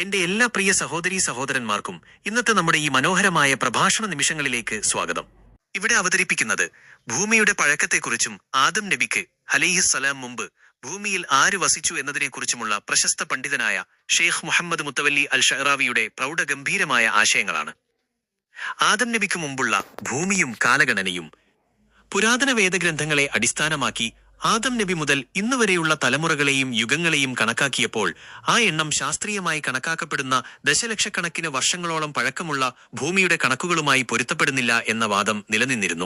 എന്റെ എല്ലാ പ്രിയ സഹോദരീ സഹോദരന്മാർക്കും ഇന്നത്തെ നമ്മുടെ ഈ മനോഹരമായ പ്രഭാഷണ നിമിഷങ്ങളിലേക്ക് സ്വാഗതം. ഇവിടെ അവതരിപ്പിക്കുന്നത് ഭൂമിയുടെ പഴക്കത്തെക്കുറിച്ചും ആദം നബിക്ക് അലൈഹിസ്സലാം മുമ്പ് ഭൂമിയിൽ ആര് വസിച്ചു എന്നതിനെക്കുറിച്ചുമുള്ള പ്രശസ്ത പണ്ഡിതനായ ഷെയ്ഖ് മുഹമ്മദ് മുത്തവല്ലി അൽ ഷഹറാവിയുടെ പ്രൗഢഗംഭീരമായ ആശയങ്ങളാണ്. ആദം നബിക്ക് മുമ്പുള്ള ഭൂമിയും കാലഗണനയും പുരാതന വേദഗ്രന്ഥങ്ങളെ അടിസ്ഥാനമാക്കി ആദം നബി മുതൽ ഇന്നുവരെയുള്ള തലമുറകളെയും യുഗങ്ങളെയും കണക്കാക്കിയപ്പോൾ ആ എണ്ണം ശാസ്ത്രീയമായി കണക്കാക്കപ്പെടുന്ന ദശലക്ഷക്കണക്കിന് വർഷങ്ങളോളം പഴക്കമുള്ള ഭൂമിയുടെ കണക്കുകളുമായി പൊരുത്തപ്പെടുന്നില്ല എന്ന വാദം നിലനിന്നിരുന്നു.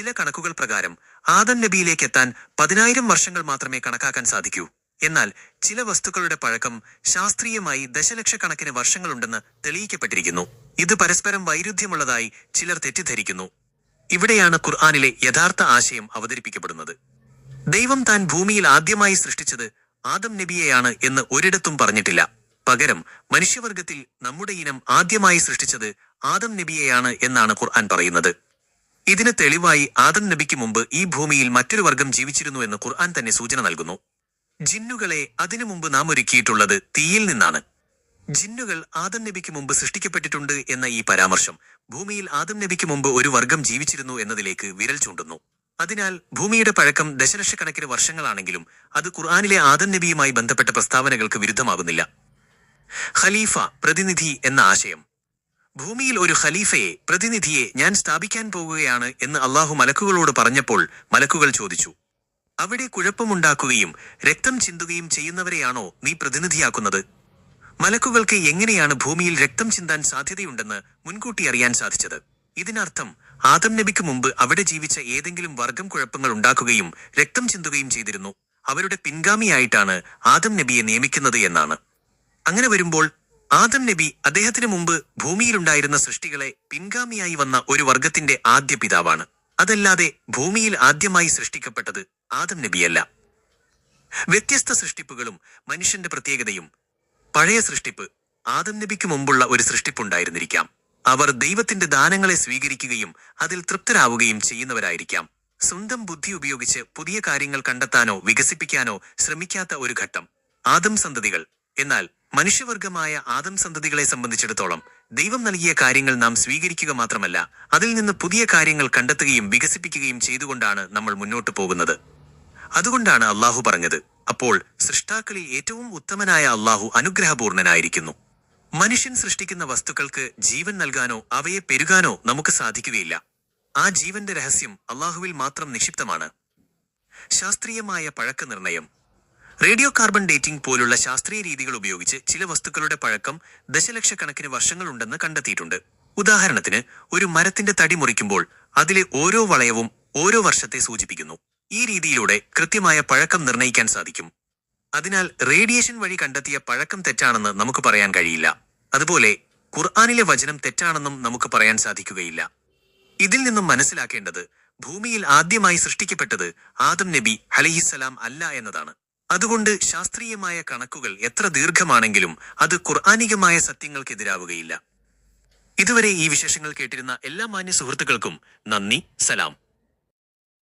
ചില കണക്കുകൾ പ്രകാരം ആദം നബിയിലേക്ക് എത്താൻ പതിനായിരം വർഷങ്ങൾ മാത്രമേ കണക്കാക്കാൻ സാധിക്കൂ. എന്നാൽ ചില വസ്തുക്കളുടെ പഴക്കം ശാസ്ത്രീയമായി ദശലക്ഷക്കണക്കിന് വർഷങ്ങളുണ്ടെന്ന് തെളിയിക്കപ്പെട്ടിരിക്കുന്നു. ഇത് പരസ്പരം വൈരുദ്ധ്യമുള്ളതായി ചിലർ തെറ്റിദ്ധരിക്കുന്നു. ഇവിടെയാണ് ഖുർആാനിലെ യഥാർത്ഥ ആശയം അവതരിപ്പിക്കപ്പെടുന്നത്. ദൈവം താൻ ഭൂമിയിൽ ആദ്യമായി സൃഷ്ടിച്ചത് ആദം നബിയെയാണ് എന്ന് ഒരിടത്തും പറഞ്ഞിട്ടില്ല. പകരം മനുഷ്യവർഗത്തിൽ നമ്മുടെ ഇനം ആദ്യമായി സൃഷ്ടിച്ചത് ആദം നബിയെയാണ് എന്നാണ് ഖുർആൻ പറയുന്നത്. ഇതിന് തെളിവായി ആദം നബിക്ക് മുമ്പ് ഈ ഭൂമിയിൽ മറ്റൊരു വർഗം ജീവിച്ചിരുന്നു എന്ന് ഖുർആൻ തന്നെ സൂചന നൽകുന്നു. ജിന്നുകളെ അതിനു മുമ്പ് നാം ഒരുക്കിയിട്ടുള്ളത് തീയിൽ നിന്നാണ്. ജിന്നുകൾ ആദം നബിക്ക് മുമ്പ് സൃഷ്ടിക്കപ്പെട്ടിട്ടുണ്ട് എന്ന ഈ പരാമർശം ഭൂമിയിൽ ആദം നബിക്ക് മുമ്പ് ഒരു വർഗം ജീവിച്ചിരുന്നു എന്നതിലേക്ക് വിരൽ ചൂണ്ടുന്നു. അതിനാൽ ഭൂമിയുടെ പഴക്കം ദശലക്ഷക്കണക്കിന് വർഷങ്ങളാണെങ്കിലും അത് ഖുർആാനിലെ ആദം നബിയുമായി ബന്ധപ്പെട്ട പ്രസ്താവനകൾക്ക് വിരുദ്ധമാകുന്നില്ല. ഖലീഫ പ്രതിനിധി എന്ന ആശയം. ഭൂമിയിൽ ഒരു ഖലീഫയെ പ്രതിനിധിയെ ഞാൻ സ്ഥാപിക്കാൻ പോകുകയാണ് എന്ന് അള്ളാഹു മലക്കുകളോട് പറഞ്ഞപ്പോൾ മലക്കുകൾ ചോദിച്ചു അവിടെ കുഴപ്പമുണ്ടാക്കുകയും രക്തം ചിന്തുകയും ചെയ്യുന്നവരെയാണോ നീ പ്രതിനിധിയാക്കുന്നത്? മലക്കുകൾക്ക് എങ്ങനെയാണ് ഭൂമിയിൽ രക്തം ചിന്താൻ സാധ്യതയുണ്ടെന്ന് മുൻകൂട്ടി അറിയാൻ സാധിച്ചത്? ഇതിനർത്ഥം ആദം നബിക്ക് മുമ്പ് അവിടെ ജീവിച്ച ഏതെങ്കിലും വർഗം കുഴപ്പങ്ങൾ ഉണ്ടാക്കുകയും രക്തം ചിന്തുകയും ചെയ്തിരുന്നു. അവരുടെ പിൻഗാമിയായിട്ടാണ് ആദം നബിയെ നിയമിക്കുന്നത് എന്നാണ്. അങ്ങനെ വരുമ്പോൾ ആദം നബി അദ്ദേഹത്തിന് മുമ്പ് ഭൂമിയിലുണ്ടായിരുന്ന സൃഷ്ടികളെ പിൻഗാമിയായി വന്ന ഒരു വർഗത്തിന്റെ ആദ്യ പിതാവാണ്. അതല്ലാതെ ഭൂമിയിൽ ആദ്യമായി സൃഷ്ടിക്കപ്പെട്ടത് ആദം നബിയല്ല. വ്യത്യസ്ത സൃഷ്ടിപ്പുകളും മനുഷ്യന്റെ പ്രത്യേകതയും പഴയ സൃഷ്ടിപ്പ് ആദം നബിക്ക് മുമ്പുള്ള ഒരു സൃഷ്ടിപ്പുണ്ടായിരുന്നിരിക്കാം. അവർ ദൈവത്തിന്റെ ദാനങ്ങളെ സ്വീകരിക്കുകയും അതിൽ തൃപ്തരാവുകയും ചെയ്യുന്നവരായിരിക്കാം. സ്വന്തം ബുദ്ധി ഉപയോഗിച്ച് പുതിയ കാര്യങ്ങൾ കണ്ടെത്താനോ വികസിപ്പിക്കാനോ ശ്രമിക്കാത്ത ഒരു ഘട്ടം. ആദം സന്തതികൾ. എന്നാൽ മനുഷ്യവർഗമായ ആദം സന്തതികളെ സംബന്ധിച്ചിടത്തോളം ദൈവം നൽകിയ കാര്യങ്ങൾ നാം സ്വീകരിക്കുക മാത്രമല്ല അതിൽ നിന്ന് പുതിയ കാര്യങ്ങൾ കണ്ടെത്തുകയും വികസിപ്പിക്കുകയും ചെയ്തുകൊണ്ടാണ് നമ്മൾ മുന്നോട്ടു പോകുന്നത്. അതുകൊണ്ടാണ് അള്ളാഹു പറഞ്ഞത് അപ്പോൾ സൃഷ്ടാക്കളിൽ ഏറ്റവും ഉത്തമനായ അള്ളാഹു അനുഗ്രഹപൂർണനായിരിക്കുന്നു. മനുഷ്യൻ സൃഷ്ടിക്കുന്ന വസ്തുക്കൾക്ക് ജീവൻ നൽകാനോ അവയെ പെരുകാനോ നമുക്ക് സാധിക്കുകയില്ല. ആ ജീവന്റെ രഹസ്യം അള്ളാഹുവിൽ മാത്രം നിക്ഷിപ്തമാണ്. ശാസ്ത്രീയമായ പഴക്ക നിർണയം റേഡിയോ കാർബൺ ഡേറ്റിംഗ് പോലുള്ള ശാസ്ത്രീയ രീതികൾ ഉപയോഗിച്ച് ചില വസ്തുക്കളുടെ പഴക്കം ദശലക്ഷക്കണക്കിന് വർഷങ്ങളുണ്ടെന്ന് കണ്ടെത്തിയിട്ടുണ്ട്. ഉദാഹരണത്തിന് ഒരു മരത്തിന്റെ തടി മുറിക്കുമ്പോൾ അതിലെ ഓരോ വളയവും ഓരോ വർഷത്തെ സൂചിപ്പിക്കുന്നു. ഈ രീതിയിലൂടെ കൃത്യമായ പഴക്കം നിർണയിക്കാൻ സാധിക്കും. അതിനാൽ റേഡിയേഷൻ വഴി കണ്ടെത്തിയ പഴക്കം തെറ്റാണെന്ന് നമുക്ക് പറയാൻ കഴിയില്ല. അതുപോലെ ഖുർആാനിലെ വചനം തെറ്റാണെന്നും നമുക്ക് പറയാൻ സാധിക്കുകയില്ല. ഇതിൽ നിന്നും മനസ്സിലാക്കേണ്ടത് ഭൂമിയിൽ ആദ്യമായി സൃഷ്ടിക്കപ്പെട്ടത് ആദം നബി ഹലഹിസലാം അല്ല എന്നതാണ്. അതുകൊണ്ട് ശാസ്ത്രീയമായ കണക്കുകൾ എത്ര ദീർഘമാണെങ്കിലും അത് ഖുർആാനികമായ സത്യങ്ങൾക്കെതിരാവുകയില്ല. ഇതുവരെ ഈ വിശേഷങ്ങൾ കേട്ടിരുന്ന എല്ലാ മാന്യ സുഹൃത്തുക്കൾക്കും നന്ദി സലാം.